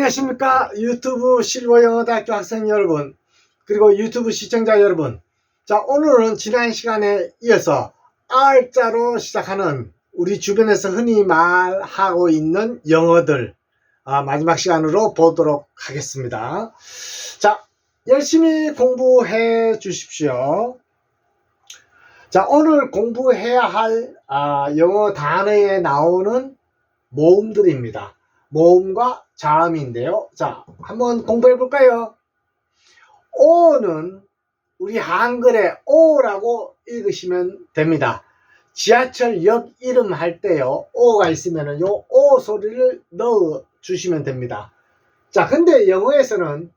안녕하십니까 유튜브 실버영어대학교 학생 여러분 그리고 유튜브 시청자 여러분. 자 오늘은 지난 시간에 이어서 R자로 시작하는 우리 주변에서 흔히 말하고 있는 영어들 아, 마지막 시간으로 보도록 하겠습니다. 자 열심히 공부해 주십시오. 자 오늘 공부해야 할 아, 영어 단어에 나오는 모음들입니다. 모음과 자음인데요. 자, 한번 공부해 볼까요? 오는 우리 한글에 오라고 읽으시면 됩니다. 지하철 역 이름 할 때요, 오가 있으면은 요 오 소리를 넣어 주시면 됩니다. 자, 근데 영어에서는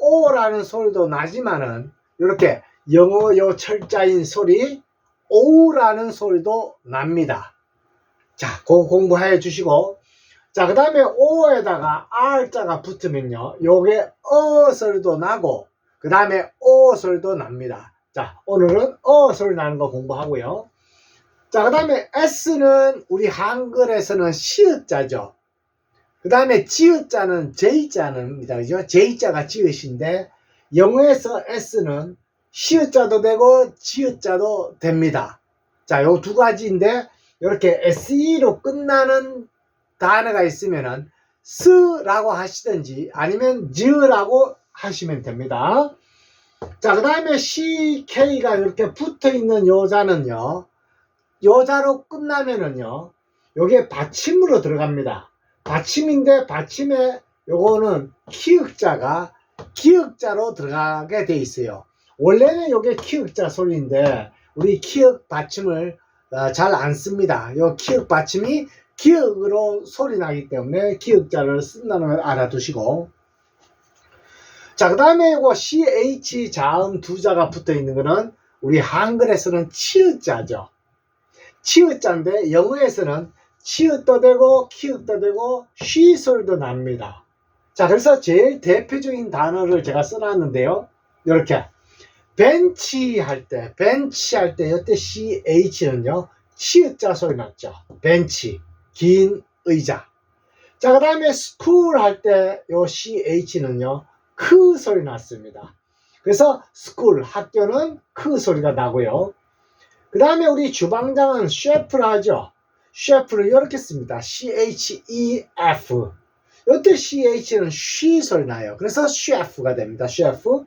오라는 소리도 나지만은 이렇게 영어 요 철자인 소리 오라는 소리도 납니다. 자, 그거 공부해 주시고 자, 그 다음에 O에다가 R자가 붙으면요. 요게 어 소리도 나고, 그 다음에 소리도 납니다. 자, 오늘은 어 소리 나는 거 공부하고요. 자, 그 다음에 S는 우리 한글에서는 시읒자죠. 그 다음에 지읒자는 J자는입니다. 그죠? J자가 지읒인데, 영어에서 S는 시읒자도 되고, 지읒자도 됩니다. 자, 요 두 가지인데, 이렇게 SE로 끝나는 단어가 있으면은 스라고 하시든지 아니면 즈라고 하시면 됩니다. 자, 그 다음에 CK가 이렇게 붙어 있는 여자는요, 여자로 끝나면은요, 요게 받침으로 들어갑니다. 받침인데 받침에 요거는 키읔자가 키읔자로 들어가게 돼 있어요. 원래는 요게 키읔자 소리인데 우리 키읔 받침을 어, 잘안 씁니다. 요 키읔 받침이 기억으로 소리 나기 때문에 기억자를 쓴다는 걸 알아두시고. 자 그 다음에 이거 CH 자음 두 자가 붙어 있는 거는 우리 한글에서는 치읓자죠. 치읓자인데 영어에서는 치읓도 되고 키읔도 되고 쉬 소리도 납니다. 자 그래서 제일 대표적인 단어를 제가 써놨는데요. 이렇게 벤치 할 때 벤치 할 때 이때 CH는요 치읓자 소리 났죠. 벤치 긴 의자. 자, 그 다음에 school 할 때 요 CH는요, 크 소리 났습니다. 그래서 school, 학교는 크 소리가 나고요. 그 다음에 우리 주방장은 셰프를 하죠. 셰프를 이렇게 씁니다. C-H-E-F. 이때 CH는 쉬 소리 나요. 그래서 셰프가 됩니다. 셰프.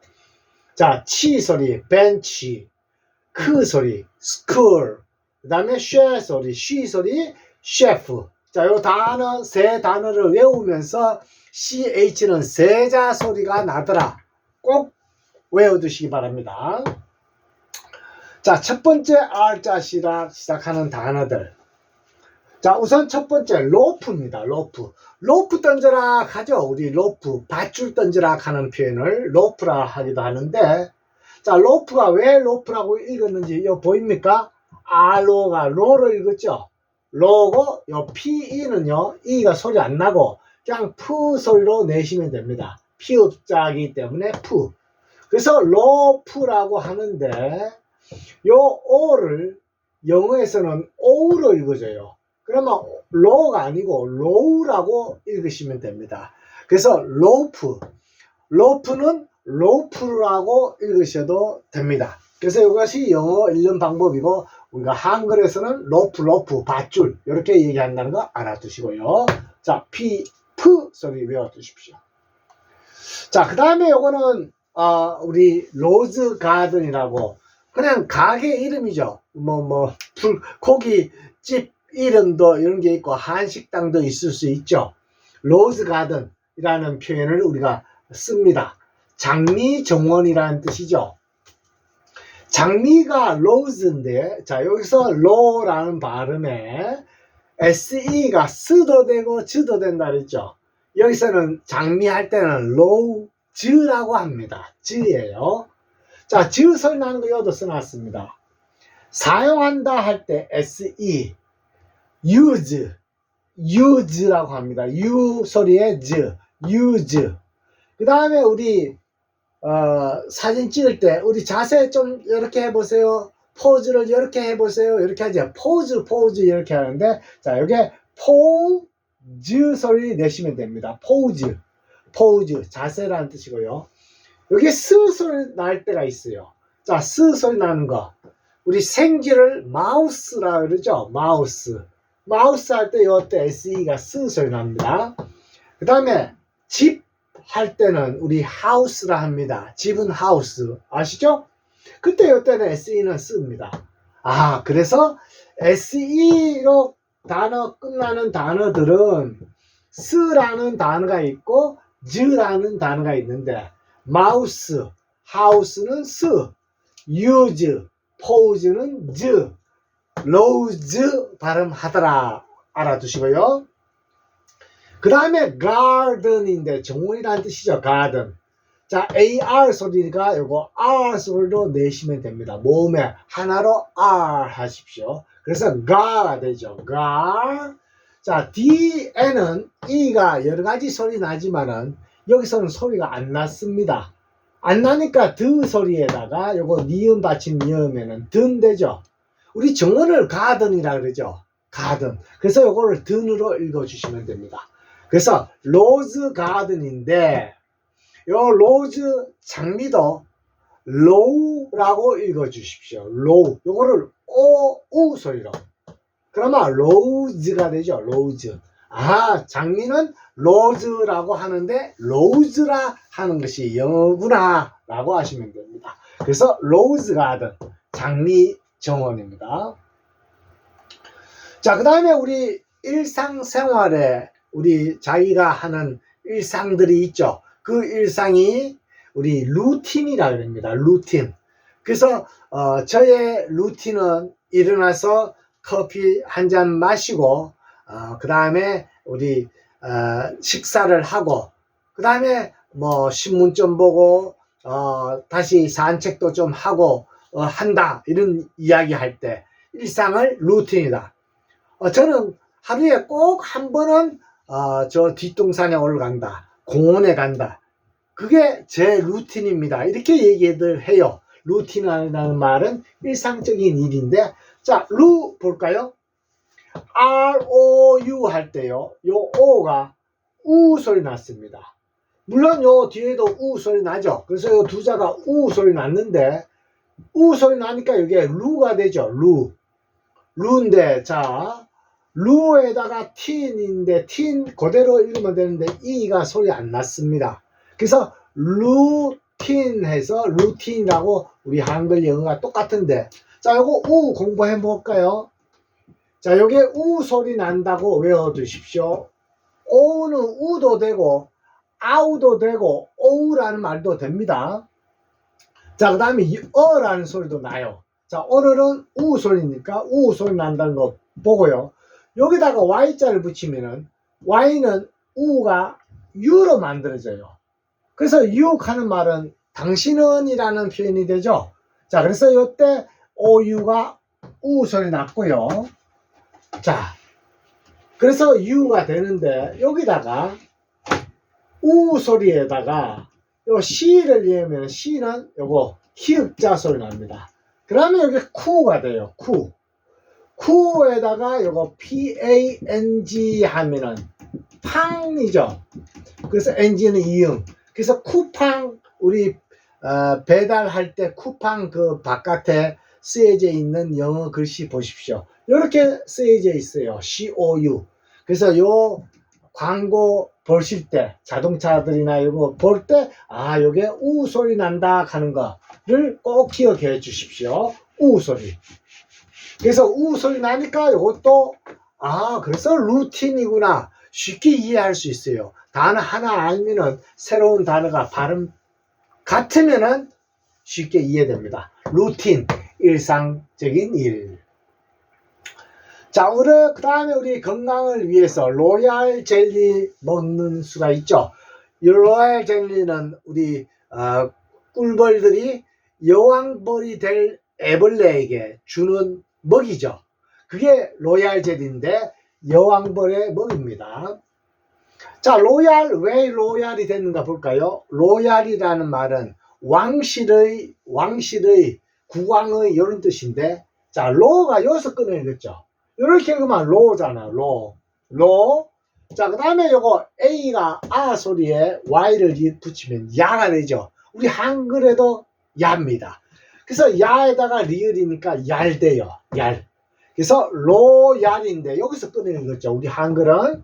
자, 치 소리, 벤치, 크 소리, school. 그 다음에 쉐 소리, 쉬 소리, 셰프. 자, 요 단어, 세 단어를 외우면서 CH는 세자 소리가 나더라. 꼭 외워두시기 바랍니다. 자, 첫 번째 R자 시작, 시작하는 단어들. 자, 우선 첫 번째, 로프입니다. 로프. 로프 던져라 하죠. 우리 로프, 밧줄 던져라 하는 표현을 로프라 하기도 하는데, 자, 로프가 왜 로프라고 읽었는지, 이거 보입니까? 알로가 로를 읽었죠. 로고 요 PE는요 E가 소리 안 나고 그냥 푸 소리로 내시면 됩니다. 피읍자이기 때문에 푸. 그래서 로프라고 하는데 요 O를 영어에서는 O로 읽어져요. 그러면 로가 아니고 로우라고 읽으시면 됩니다. 그래서 로프, 로프는 로프라고 읽으셔도 됩니다. 그래서 이것이 영어 읽는 방법이고 우리가 한글에서는 로프, 로프, 밧줄 이렇게 얘기한다는 거 알아두시고요. 자, 피, 프 소리 외워두십시오. 자, 그 다음에 요거는 어, 우리 로즈 가든이라고 그냥 가게 이름이죠. 뭐, 뭐, 불, 고기 집 이름도 이런 게 있고 한식당도 있을 수 있죠. 로즈 가든이라는 표현을 우리가 씁니다. 장미 정원이라는 뜻이죠. 장미가 로즈인데 자 여기서 로라는 발음에 SE가 스도 되고 즈도 된다 그랬죠. 여기서는 장미 할 때는 로즈라고 합니다. 즈예요. 자, 즈 소리 나는 거 여기도 써놨습니다. 사용한다 할 때 SE use use라고 합니다. u 소리의 즈 use 그 다음에 우리 어, 사진 찍을 때 우리 자세 좀 이렇게 해보세요. 포즈를 이렇게 해보세요. 이렇게 하죠. 포즈, 포즈 이렇게 하는데 자, 여기에 포즈 소리 내시면 됩니다. 포즈. 포즈, 자세라는 뜻이고요. 여기 스 소리 날 때가 있어요. 자, 스 소리 나는 거. 우리 생쥐를 마우스라 그러죠. 마우스. 마우스 할 때 이때 SE가 스 소리 납니다. 그 다음에 집 할 때는 우리 하우스라 합니다. 집은 하우스. 아시죠? 그때 이때는 SE는 씁니다. 아, 그래서 SE로 단어 끝나는 단어들은 스라는 단어가 있고 즈라는 단어가 있는데 마우스, 하우스는 스, 유즈, 포즈는 즈, 로즈 발음하더라 알아두시고요. 그 다음에 garden인데 정원이라는 뜻이죠. garden. 자, AR 소리가 요거 R 소리로 내시면 됩니다. 모음에 하나로 R 하십시오. 그래서 가가 되죠. 가. 자, DN은 E가 여러 가지 소리 나지만은 여기서는 소리가 안 났습니다. 안 나니까 드 소리에다가 요거 니은 받침 니음에는 든 되죠. 우리 정원을 가든이라 그러죠. 가든. 그래서 요거를 든으로 읽어주시면 됩니다. 그래서 로즈 가든인데 요 로즈 장미도 로우라고 읽어주십시오. 로우. 요거를 오, 우 소리로. 그러면 로즈가 되죠. 로즈. 아, 장미는 로즈라고 하는데 로즈라 하는 것이 영어구나 라고 하시면 됩니다. 그래서 로즈 가든 장미 정원입니다. 자, 그 다음에 우리 일상생활에 우리 자기가 하는 일상들이 있죠. 그 일상이 우리 루틴이라 그럽니다. 루틴. 그래서 어, 저의 루틴은 일어나서 커피 한 잔 마시고 어, 그 다음에 우리 어, 식사를 하고 그 다음에 뭐 신문 좀 보고 어, 다시 산책도 좀 하고 어, 한다 이런 이야기 할 때 일상을 루틴이다. 어, 저는 하루에 꼭 한 번은 어, 저 뒷동산에 올라간다. 공원에 간다. 그게 제 루틴입니다. 이렇게 얘기들 해요. 루틴이라는 말은 일상적인 일인데, 자, 루 볼까요? R-O-U 할 때요. 요 O가 우 소리 났습니다. 물론 요 뒤에도 우 소리 나죠. 그래서 요 두 자가 우 소리 났는데, 우 소리 나니까 이게 루가 되죠. 루. 루인데, 자, 루에다가 틴인데, 틴 그대로 읽으면 되는데, 이가 소리 안 났습니다. 그래서 루틴 해서 루틴이라고 우리 한글 영어가 똑같은데. 자 요거 우 공부해 볼까요? 자 요게 우 소리 난다고 외워두십시오. 오우는 우도 되고 아우도 되고 오우라는 말도 됩니다. 자 그 다음에 어라는 소리도 나요. 자 오늘은 우 소리니까 우 소리 난다는 거 보고요 여기다가 y자를 붙이면은 y는 우가 u로 만들어져요 그래서 유혹하는 말은 당신은이라는 표현이 되죠. 자, 그래서 이때 오유가 우 소리 났고요. 자, 그래서 유가 되는데 여기다가 우 소리에다가 요 시를 이으면 시는 요거 히읗자 소리 납니다. 그러면 여기 쿠가 돼요. 쿠. 쿠에다가 요거 pang 하면은 팡이죠. 그래서 ng는 이응. 그래서 쿠팡 우리 어, 배달할 때 쿠팡 그 바깥에 쓰여져 있는 영어 글씨 보십시오. 이렇게 쓰여져 있어요. COU. 그래서 요 광고 보실 때 자동차들이나 이거 볼 때 아 요게 우 소리 난다 하는 거를 꼭 기억해 주십시오. 우 소리. 그래서 우 소리 나니까 요것도 아 그래서 루틴이구나 쉽게 이해할 수 있어요. 단어 하나 알면은 새로운 단어가 발음 같으면은 쉽게 이해됩니다. 루틴, 일상적인 일. 자, 우리 그 다음에 우리 건강을 위해서 로얄 젤리 먹는 수가 있죠. 이 로얄 젤리는 우리 어, 꿀벌들이 여왕벌이 될 애벌레에게 주는 먹이죠. 그게 로얄 젤리인데 여왕벌의 먹입니다. 자, 로얄, 왜 로얄이 됐는가 볼까요? 로얄이라는 말은 왕실의, 왕실의, 국왕의 이런 뜻인데, 자, 로가 여기서 끊어야겠죠. 이렇게 읽으면 로잖아, 로. 로. 자, 그 다음에 요거 A가 아 소리에 Y를 이- 붙이면 야가 되죠. 우리 한글에도 야입니다. 그래서 야에다가 리을이니까 얄돼요. 얄. 그래서 로얄인데 여기서 끊어 읽었죠. 우리 한글은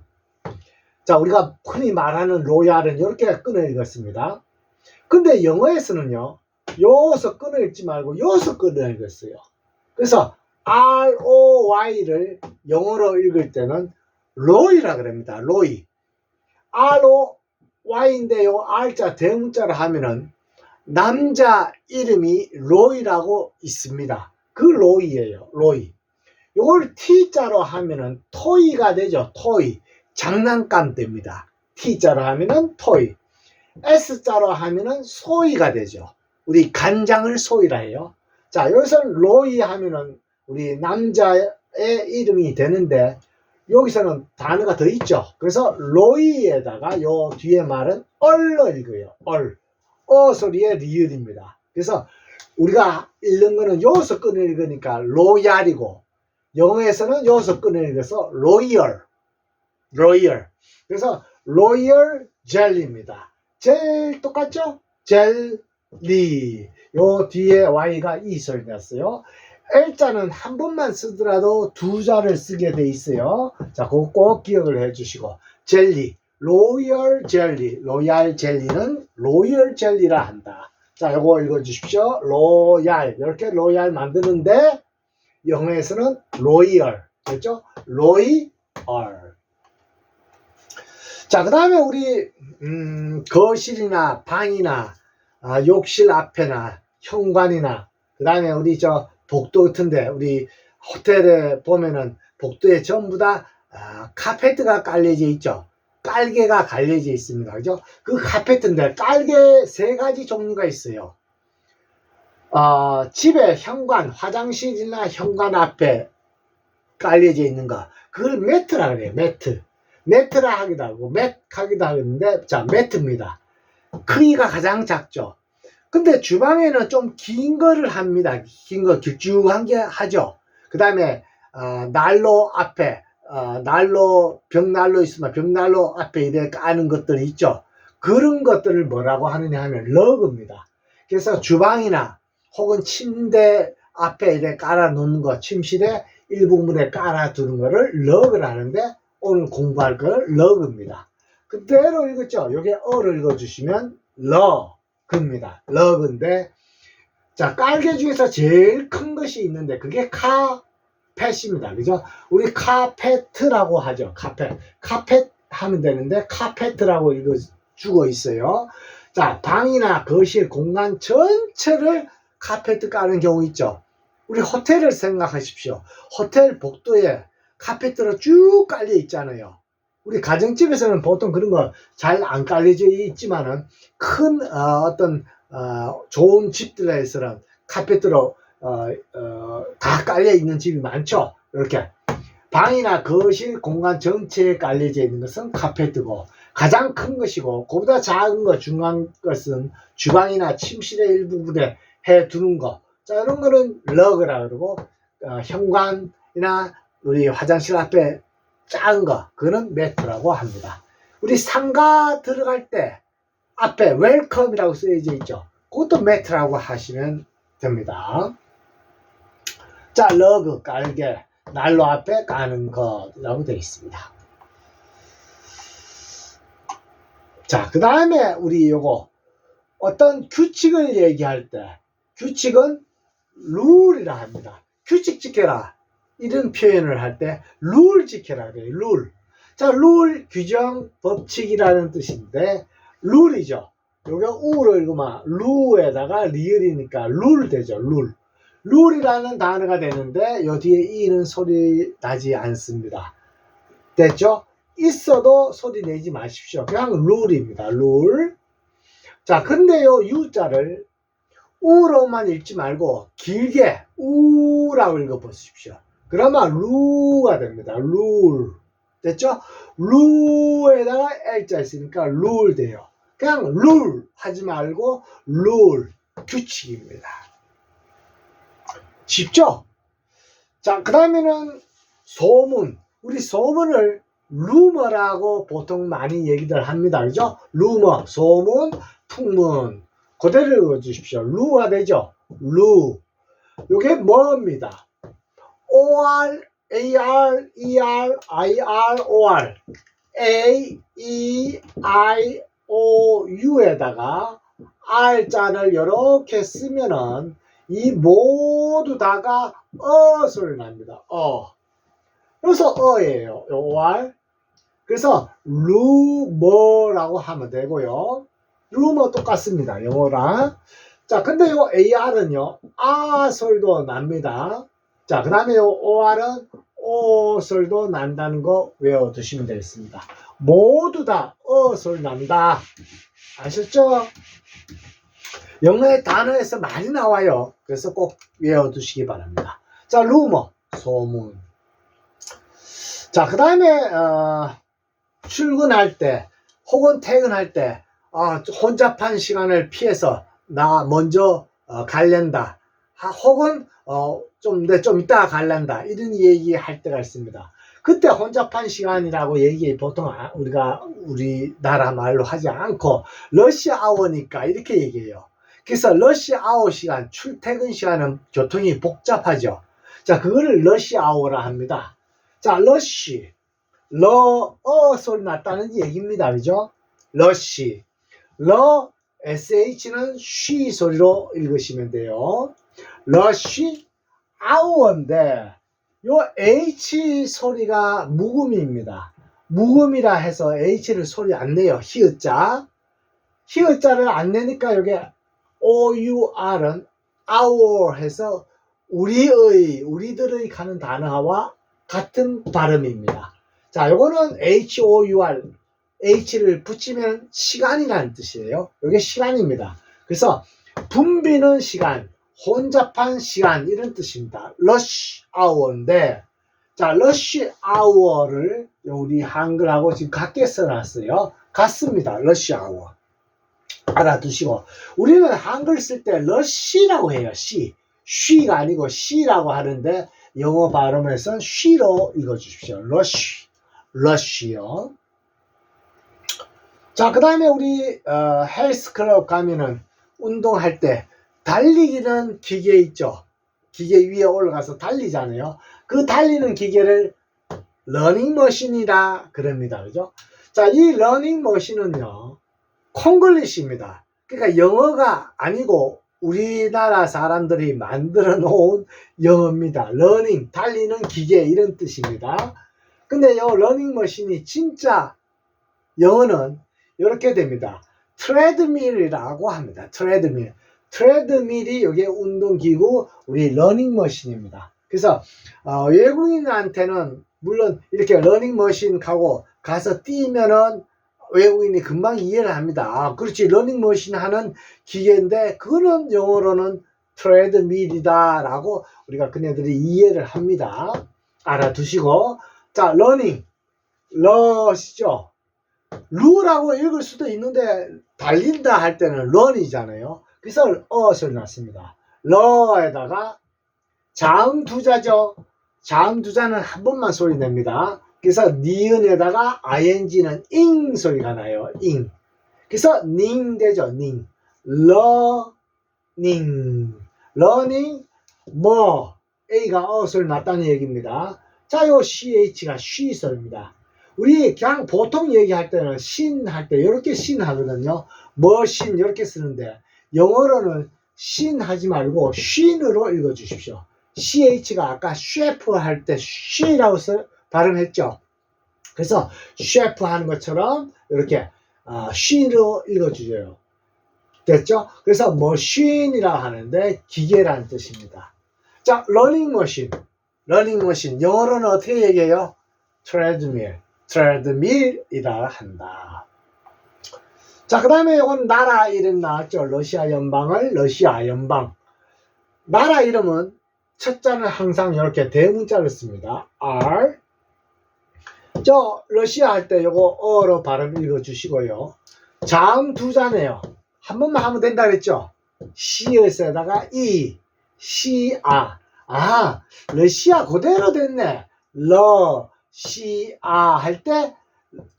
자 우리가 흔히 말하는 로얄은 이렇게 끊어 읽었습니다. 근데 영어에서는요. 여기서 끊어 읽지 말고 여기서 끊어 읽었어요. 그래서 R-O-Y를 영어로 읽을 때는 로이라 그럽니다. 로이. R-O-Y인데요. R자 대문자로 하면은 남자 이름이 로이라고 있습니다. 그 로이예요. 로이. 요걸 T자로 하면은 토이가 되죠. 토이. 장난감 됩니다. T자로 하면은 토이. S자로 하면은 소이가 되죠. 우리 간장을 소이라 해요. 자, 여기서 로이 하면은 우리 남자의 이름이 되는데 여기서는 단어가 더 있죠. 그래서 로이에다가 요 뒤에 말은 얼로 읽어요. 얼. 어 소리의 리을입니다. 그래서 우리가 읽는 거는 여기서 끊어 읽으니까 로얄이고 영어에서는 여기서 끊어 읽어서 로이얼. 로이얼. 그래서 로이얼 젤리입니다. 제일 똑같죠? 젤리. 요 뒤에 Y가 이 소리 났어요. L자는 한 번만 쓰더라도 두 자를 쓰게 돼 있어요. 자, 그거 꼭 기억을 해 주시고. 젤리. 로열 젤리. 로얄 젤리는 로열 젤리라 한다. 자, 요거 읽어 주십시오. 로얄. 이렇게 로얄 만드는데 영어에서는 로이얼. 됐죠? 로이얼. 자, 그 다음에 우리, 음, 거실이나 방이나, 아, 욕실 앞에나, 현관이나, 그 다음에 우리 저 복도 같은데, 우리 호텔에 보면은 복도에 전부 다, 아, 카페트가 깔려져 있죠. 깔개가 갈려져 있습니다. 그죠? 그 카페트인데, 깔개 세 가지 종류가 있어요. 어, 집에 현관, 화장실이나 현관 앞에 깔려져 있는 거. 그걸 매트라 그래요, 매트. 매트라 하기도 하고 맷 하기도 하는데 자 매트입니다. 크기가 가장 작죠. 근데 주방에는 좀 긴 거를 합니다. 긴 거 길쭉한 게 하죠. 그 다음에 어, 난로 앞에 어, 난로 벽난로 있으면 벽난로 앞에 이렇게 까는 것들이 있죠. 그런 것들을 뭐라고 하느냐 하면 러그입니다. 그래서 주방이나 혹은 침대 앞에 이렇게 깔아 놓는 거, 침실에 일부분에 깔아 두는 거를 러그를 하는데 오늘 공부할 걸 러그입니다. 그대로 읽었죠? 여기 어를 읽어주시면 러그입니다. 러그인데 자 깔개 중에서 제일 큰 것이 있는데 그게 카 펫입니다. 그죠? 우리 카페트라고 하죠. 카펫. 카펫 하면 되는데 카페트라고 읽어주고 있어요. 자 방이나 거실 공간 전체를 카페트 까는 경우 있죠. 우리 호텔을 생각하십시오. 호텔 복도에 카페트로 쭉 깔려 있잖아요. 우리 가정집에서는 보통 그런 거 잘 안 깔려져 있지만은 큰 어, 떤 좋은 집들에서는 카페트로 어, 어, 다 깔려 있는 집이 많죠. 이렇게 방이나 거실 공간 전체에 깔려져 있는 것은 카페트고 가장 큰 것이고 그보다 작은 것 중간 것은 주방이나 침실의 일부분에 해 두는 거. 자 이런 거는 러그라 그러고 어, 현관이나 우리 화장실 앞에 작은 거, 그거는 매트라고 합니다. 우리 상가 들어갈 때 앞에 웰컴이라고 쓰여져 있죠. 그것도 매트라고 하시면 됩니다. 자, 러그, 깔개, 난로 앞에 까는 것이라고 되어 있습니다. 자, 그 다음에 우리 요거 어떤 규칙을 얘기할 때 규칙은 룰이라 합니다. 규칙 지켜라. 이런 표현을 할 때 룰 지켜라 그래요. 룰. 자, 룰 규정 법칙이라는 뜻인데 룰이죠. 요게 우로 읽으면 루에다가 리을이니까 룰 되죠. 룰. 룰이라는 단어가 되는데 요 뒤에 이는 소리 나지 않습니다. 됐죠? 있어도 소리 내지 마십시오. 그냥 룰입니다. 룰. 자, 근데요 유자를 우로만 읽지 말고 길게 우라고 읽어보십시오. 그러면 루가 됩니다. 룰. 됐죠? 루에다가 L자 있으니까 룰 돼요. 그냥 룰 하지 말고 룰. 규칙입니다. 쉽죠? 자, 그 다음에는 소문. 우리 소문을 루머라고 보통 많이 얘기들 합니다. 그죠? 루머, 소문, 풍문. 그대로 읽어주십시오. 루가 되죠? 루. 요게 뭐입니다. OR, AR, ER, IR, OR. A, E, I, O, U에다가 R자를 이렇게 쓰면은 이 모두 다가 어 소리 납니다. 어. 그래서 어예요. 요 OR. 그래서 루머라고 하면 되고요. 루머 똑같습니다. 영어랑. 자, 근데 요 AR은요. 아 소리도 납니다. 자, 그 다음에 요 OR은 오 소리도 난다는 거 외워두시면 되겠습니다. 모두 다 어 소리 난다. 아셨죠? 영어의 단어에서 많이 나와요. 그래서 꼭 외워두시기 바랍니다. 자, 루머, 소문. 자, 그 다음에, 어, 출근할 때, 혹은 퇴근할 때, 아, 혼잡한 시간을 피해서 나 먼저 어, 갈랜다. 하- 혹은, 어, 좀, 내 좀 이따가 갈란다. 이런 얘기 할 때가 있습니다. 그때 혼잡한 시간이라고 얘기 보통 아- 우리가 우리나라 말로 하지 않고 러시 아워니까 이렇게 얘기해요. 그래서 러시 아워 시간, 출퇴근 시간은 교통이 복잡하죠. 자, 그거를 러시 아워라 합니다. 자, 러시, 러, 어 소리 났다는 얘기입니다. 그죠? 러시, 러, sh는 쉬 소리로 읽으시면 돼요. 러시 아워인데, 요 H 소리가 묵음입니다. 묵음이라 해서 H를 소리 안 내요. 히읗자. 히읗자를 안 내니까 여기 OUR은 our 해서 우리의, 우리들의 가는 단어와 같은 발음입니다. 자, 요거는 HOUR, H를 붙이면 시간이라는 뜻이에요. 이게 시간입니다. 그래서 붐비는 시간, 혼잡한 시간 이런 뜻입니다. rush hour인데 자 rush hour를 우리 한글하고 지금 같게 써놨어요. 같습니다. rush hour 알아두시고 우리는 한글 쓸때 rush라고 해요. she she가 아니고 she라고 하는데 영어 발음에선 she로 읽어주십시오. rush rush요. 자, 그 다음에 우리 어, 헬스클럽 가면은 운동할 때 달리기는 기계 있죠. 기계 위에 올라가서 달리잖아요. 그 달리는 기계를 러닝머신이라 그럽니다. 그죠? 자, 이 러닝머신은요, 콩글리시입니다. 그러니까 영어가 아니고 우리나라 사람들이 만들어 놓은 영어입니다. 러닝, 달리는 기계 이런 뜻입니다. 근데 요 러닝 머신이 진짜 영어는 이렇게 됩니다. 트레드밀이라고 합니다. 트레드밀. 트레드밀이 여기 운동기구 우리 러닝 머신입니다. 그래서 어, 외국인한테는 물론 이렇게 러닝 머신 가고 가서 뛰면은 외국인이 금방 이해를 합니다. 아, 그렇지 러닝머신 하는 기계인데 그거는 영어로는 트레드밀이다라고 우리가 그네들이 이해를 합니다. 알아두시고 자 러닝 러시죠. 루라고 읽을 수도 있는데 달린다 할 때는 런이잖아요. 그래서 어를 났습니다. 러에다가 자음 두자죠. 자음 두자는 한 번만 소리 냅니다. 그래서 니은에다가 ing는 잉 소리가 나요. 잉. 그래서 닝 되죠. 닝. 러닝. 러닝 뭐 A가 어 소리 났다는 얘기입니다. 자, 요 CH가 쉬 소리입니다. 우리 그냥 보통 얘기할 때는 신 할 때 이렇게 신 하거든요. 머신 이렇게 쓰는데 영어로는 신 하지 말고 쉰으로 읽어 주십시오. CH가 아까 셰프 할 때 쉬라고 써, 발음했죠. 그래서 셰프 하는 것처럼 이렇게 아, 쉰으로 읽어 주세요. 됐죠? 그래서 머신이라 하는데 기계라는 뜻입니다. 자, 러닝 머신. 러닝 머신. 영어로는 어떻게 얘기해요? 트레드밀. 트레드밀이라 한다. 자, 그 다음에 이건 나라 이름 나왔죠. 러시아 연방을 러시아 연방. 나라 이름은 첫 자는 항상 이렇게 대문자를 씁니다. R. 저 러시아 할 때 요거 어로 발음 읽어 주시고요. 자음 두 자네요. 한 번만 하면 된다 그랬죠. 시에다가 이, 시아. 아, 러시아 그대로 됐네. 러, 시, 아 할 때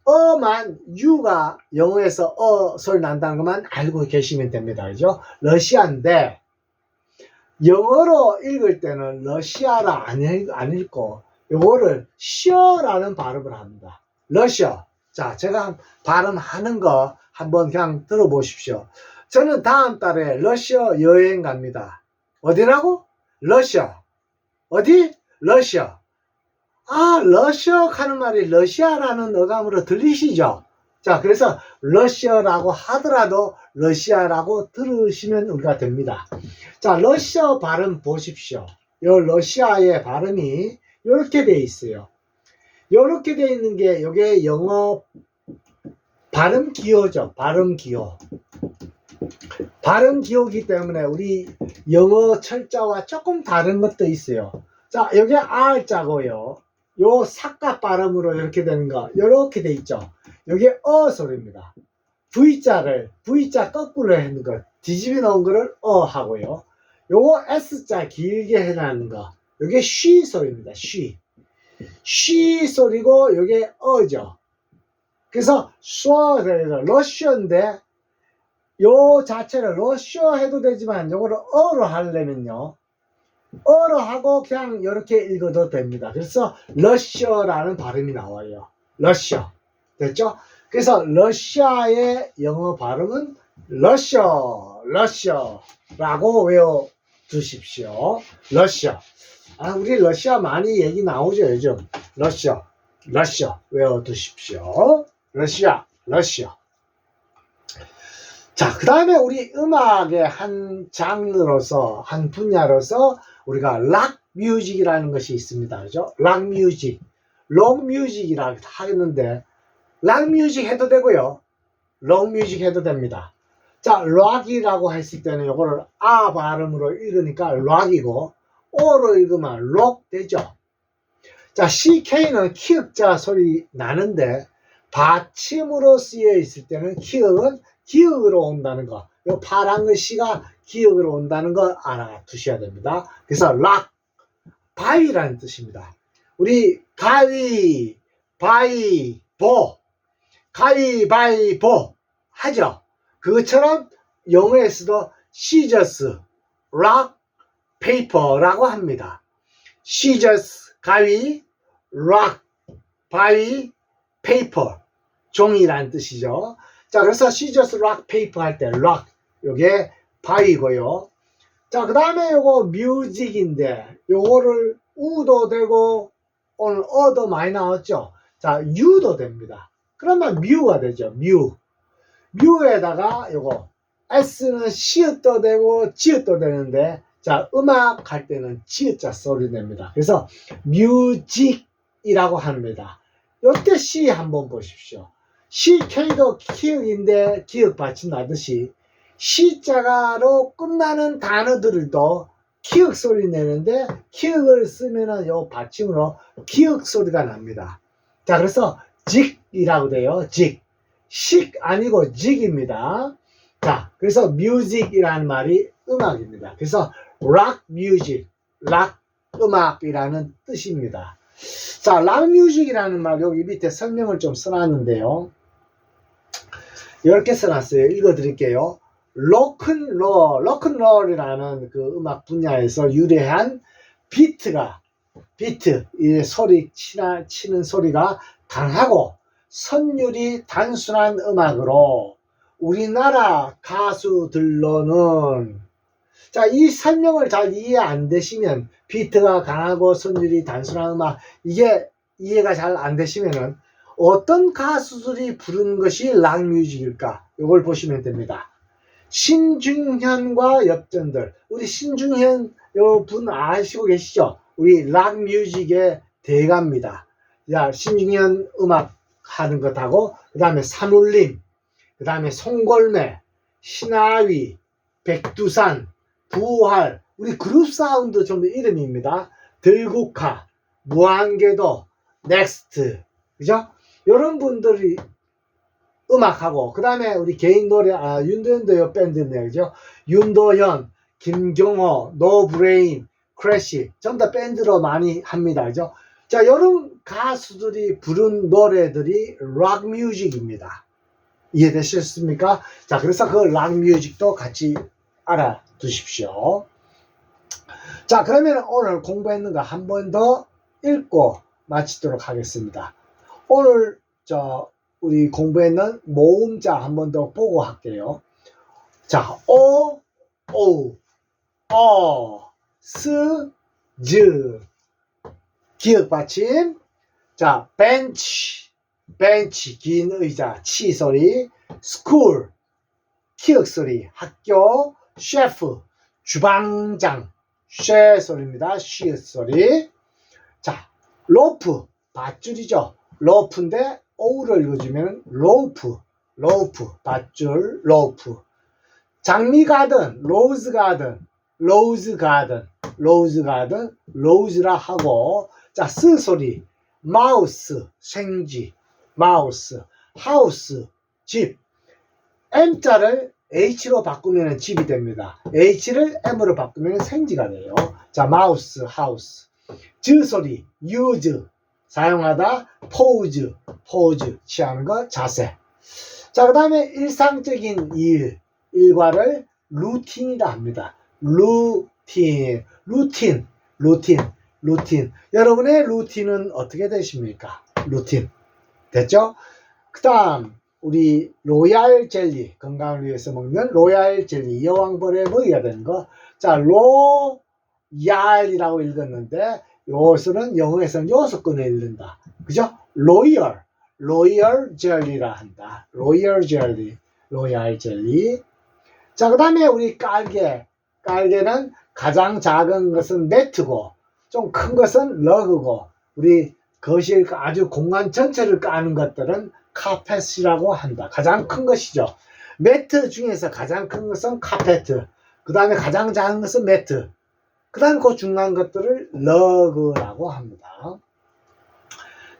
어만 유가 영어에서 어 소리 난다는 것만 알고 계시면 됩니다. 그죠? 러시아인데 영어로 읽을 때는 러시아라 안 읽고 요거를 시어라는 발음을 합니다. 러시아. 자, 제가 발음하는 거 한번 그냥 들어보십시오. 저는 다음 달에 러시아 여행 갑니다. 어디라고? 러시아. 어디? 러시아. 아, 러시아 하는 말이 러시아라는 어감으로 들리시죠? 자, 그래서 러시아라고 하더라도 러시아라고 들으시면 우리가 됩니다. 자, 러시아 발음 보십시오. 요 러시아의 발음이 이렇게 돼 있어요. 이렇게 돼 있는 게 이게 영어 발음 기호죠. 발음 기호. 발음 기호기 때문에 우리 영어 철자와 조금 다른 것도 있어요. 자, 여기 R자고요. 요 삭가 발음으로 이렇게 되는 거, 이렇게 돼 있죠. 여기 어 소리입니다. V자를, V자 거꾸로 해놓은 거, 뒤집어 놓은 거를 어 하고요. 요거 S자 길게 해놓은 거, 요게 쉬 소리입니다. 쉬. 쉬 소리고, 요게 어죠. 그래서 슈어에서 러시아인데, 요 자체를 러시아 해도 되지만, 요거를 어로 하려면요. 어로 하고 그냥 이렇게 읽어도 됩니다. 그래서 러시아라는 발음이 나와요. 러시아. 됐죠? 그래서 러시아의 영어 발음은 러시아, 러시아라고 외워 두십시오. 러시아. 아, 우리 러시아 많이 얘기 나오죠, 요즘. 러시아, 러시아 외워 두십시오. 러시아, 러시아. 자, 그 다음에 우리 음악의 한 장르로서, 한 분야로서 우리가 락 뮤직이라는 것이 있습니다. 그죠? 락 뮤직. 롱 뮤직이라 하겠는데, 락 뮤직 해도 되고요. 롱 뮤직 해도 됩니다. 자, 락이라고 했을 때는 이거를 아 발음으로 읽으니까 락이고, 오로 읽으면 록 되죠. 자, CK는 키읔자 소리 나는데, 받침으로 쓰여 있을 때는 키읔은 기억으로 온다는 거. 요 파란 글씨가 기억으로 온다는 거 알아두셔야 됩니다. 그래서 락, 바위라는 뜻입니다. 우리 가위, 바위, 보, 가위, 바위, 보 하죠. 그것처럼 영어에서도 시저스, 락, 페이퍼라고 합니다. 시저스, 가위, 락, 바위, 페이퍼, 종이라는 뜻이죠. 자, 그래서 시저스 락 페이퍼 할때 락, 요게 바이고요. 자, 그 다음에 요거 뮤직인데, 요거를 우도 되고, 오늘 어도 많이 나왔죠. 자, 유도 됩니다. 그러면 뮤가 되죠. 뮤. 뮤에다가 요거 S는 시읒도 되고 지읒도 되는데 자 음악 할 때는 지읒자 소리 냅니다. 그래서 뮤직이라고 합니다. 요때 C 한번 보십시오. CK도 키읔인데 기역 받침 나듯이 C자가로 끝나는 단어들도 키읔 소리 내는데 키읔을 쓰면은 요 받침으로 키읔 소리가 납니다. 자 그래서 직이라고 돼요. 직. 식 아니고 직입니다. 자 그래서 뮤직이라는 말이 음악입니다. 그래서 락 뮤직, 락 음악이라는 뜻입니다. 자, 락 뮤직이라는 말 여기 밑에 설명을 좀 써놨는데요. 이렇게 써놨어요. 읽어드릴게요. 로큰롤, 로큰롤이라는 그 음악 분야에서 유래한 비트가, 비트, 이 소리, 치나, 치는 소리가 강하고 선율이 단순한 음악으로 우리나라 가수들로는 자, 이 설명을 잘 이해 안 되시면 비트가 강하고 선율이 단순한 음악 이게 이해가 잘 안 되시면은 어떤 가수들이 부른 것이 락 뮤직일까? 이걸 보시면 됩니다. 신중현과 엽전들. 우리 신중현 분 아시고 계시죠? 우리 락 뮤직의 대가입니다. 자, 신중현 음악 하는 것하고, 그 다음에 산울림, 그 다음에 송골매, 신하위, 백두산, 부활, 우리 그룹 사운드 좀 이름입니다. 들국화, 무한궤도, 넥스트, 그죠? 이런 분들이 음악하고 그 다음에 우리 개인 노래 아 윤도현도 요 밴드네요 그죠 윤도현 김경호 노브레인 크래쉬 전부 다 밴드로 많이 합니다 그죠 자, 여름 가수들이 부른 노래들이 락 뮤직입니다. 이해되셨습니까? 자, 그래서 그 락 뮤직도 같이 알아두십시오. 자, 그러면 오늘 공부했는 거 한 번 더 읽고 마치도록 하겠습니다. 오늘 저 우리 공부했는 모음자 한 번 더 보고 할게요. 자, 오, 오, 어, 스, 즈. 기억 받침. 자, 벤치, 벤치, 긴 의자, 치 소리. 스쿨, 기억 소리. 학교, 셰프, 주방장, 쉐 소리입니다. 쉬 소리. 자, 로프, 밧줄이죠. 로프인데, 오를 읽어주면 로프, 로프, 밧줄, 로프. 장미 가든, 로즈 가든, 로즈 가든, 로즈 가든, 로즈라 하고, 자, 스 소리, 마우스, 생쥐, 마우스, 하우스, 집. M자를 H로 바꾸면 집이 됩니다. H를 M으로 바꾸면 생쥐가 돼요. 자, 마우스, 하우스. 즈 소리, 유즈. 사용하다, 포즈, 포즈. 취하는 거, 자세. 자, 그 다음에 일상적인 일, 일과를 루틴이라 합니다. 루틴, 루틴, 루틴, 루틴. 여러분의 루틴은 어떻게 되십니까? 루틴. 됐죠? 그 다음, 우리 로얄 젤리, 건강을 위해서 먹는 로얄 젤리, 여왕벌에 먹어야 되는 거. 자, 로얄이라고 읽었는데, 요것은 영어에서는 요소권을 읽는다. 그죠? 로열, 로열 젤리라 한다. 로열 젤리, 로얄 젤리. 자, 그 다음에 우리 깔개. 깔개는 가장 작은 것은 매트고, 좀 큰 것은 러그고, 우리 거실 아주 공간 전체를 까는 것들은 카펫이라고 한다. 가장 큰 것이죠. 매트 중에서 가장 큰 것은 카페트. 그 다음에 가장 작은 것은 매트. 그 다음에 그 중간 것들을 러그라고 합니다.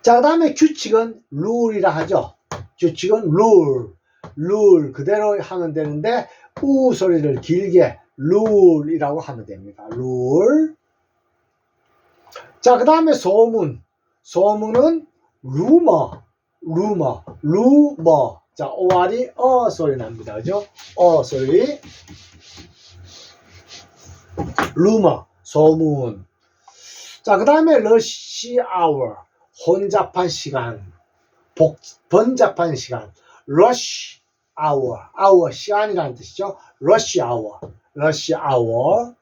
자, 그 다음에 규칙은 룰이라 하죠. 규칙은 룰. 룰. 그대로 하면 되는데, 우 소리를 길게 룰이라고 하면 됩니다. 룰. 자, 그 다음에 소문. 소문은 루머, 루머, 루머. 자, 오알이 어 소리 납니다. 그죠? 어 소리. 루머, 소문. 자, 그 다음에 러시 아워. 혼잡한 시간. 복, 번잡한 시간. 러시 아워. 아워, 시간이라는 뜻이죠. 러시 아워. 러시 아워.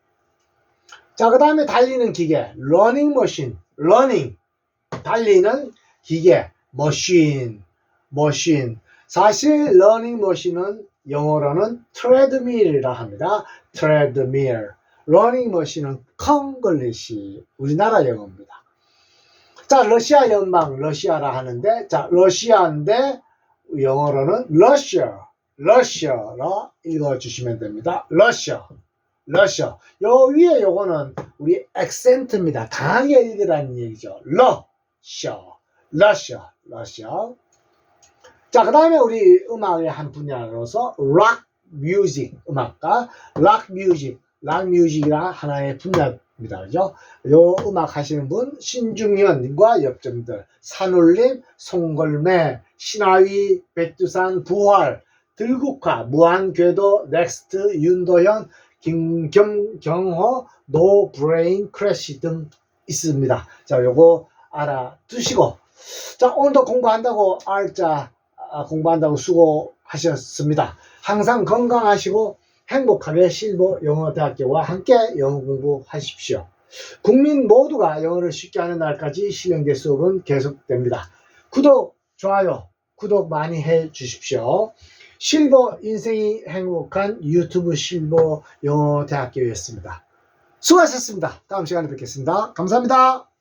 자, 그 다음에 달리는 기계. 러닝 머신. 러닝. 달리는 기계. 머신. 머신. 사실 러닝 머신은 영어로는 트레드밀이라 합니다. 트레드밀. 러닝 머신은 콩글리시. 우리나라 영어입니다. 자, 러시아 연방 러시아라 하는데 자, 러시아인데 영어로는 러시아. 러시아라 읽어 주시면 됩니다. 러시아. 러시아. 요 위에 요거는 우리 액센트입니다. 강하게 읽으라는 얘기죠. 러시아. 러시아. 러시아. 자, 그 다음에 우리 음악의 한 분야로서 락 뮤직 음악가, 락 뮤직, 락 뮤직이라 하나의 분야입니다. 그죠? 요 음악 하시는 분, 신중현과 역점들, 산울림, 송걸매, 신하위, 백두산, 부활, 들국화, 무한궤도, 넥스트, 윤도현, 김경, 경호, 노브레인, 크래시 등 있습니다. 자, 요거 알아두시고. 자, 오늘도 공부한다고 알자 아, 공부한다고 수고하셨습니다. 항상 건강하시고 행복하게 실버 영어대학교와 함께 영어 공부하십시오. 국민 모두가 영어를 쉽게 하는 날까지 실행대 수업은 계속됩니다. 구독, 좋아요, 구독 많이 해 주십시오. 실버 인생이 행복한 유튜브 실버 영어대학교였습니다. 수고하셨습니다. 다음 시간에 뵙겠습니다. 감사합니다.